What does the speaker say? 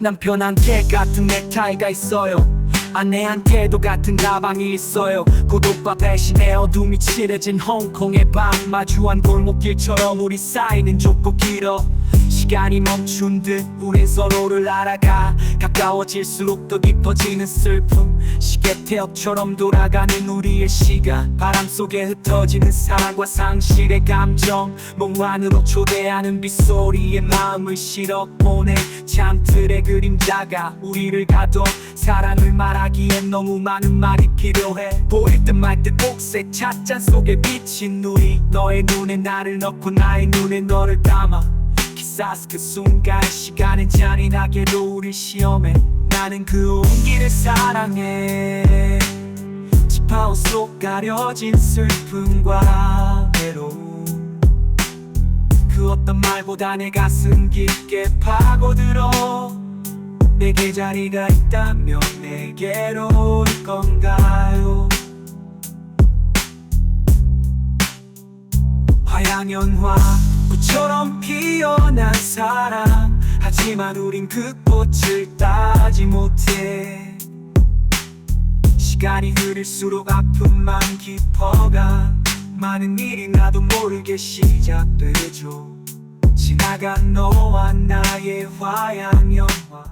남편한테 같은 넥타이가 있어요. 아내한테도 같은 가방이 있어요. 고독과 배신의 어둠이 칠해진 홍콩의 밤 마주한 골목길처럼 우리 사이는 좁고 길어 시간이 멈춘 듯 우린 서로를 알아가 가까워질수록 더 깊어지는 슬픔 시계 태엽처럼 돌아가는 우리의 시간 바람 속에 흩어지는 사랑과 상실의 감정 몸 안으로 초대하는 빗소리에 마음을 실어 보내 창틀의 그림자가 우리를 가둬 사랑을 말하기엔 너무 많은 말이 필요해 보일 듯 말듯 옥색 찻잔 속에 비친 우리 너의 눈에 나를 넣고 나의 눈에 너를 담아 기사스 그 순간 시간은 잔인하게도 우리 시험해 나는 그 온기를 사랑해. 지파오 속 가려진 슬픔과 외로움. 그 어떤 말보다 내 가슴 깊게 파고들어. 내게 자리가 있다면 내게로 올 건가요? 화양연화 꽃처럼 피어난 사랑 하지만 우린 그 꽃을 따지 못해 시간이 흐를수록 아픔만 깊어가 많은 일이 나도 모르게 시작되죠 지나간 너와 나의 화양연화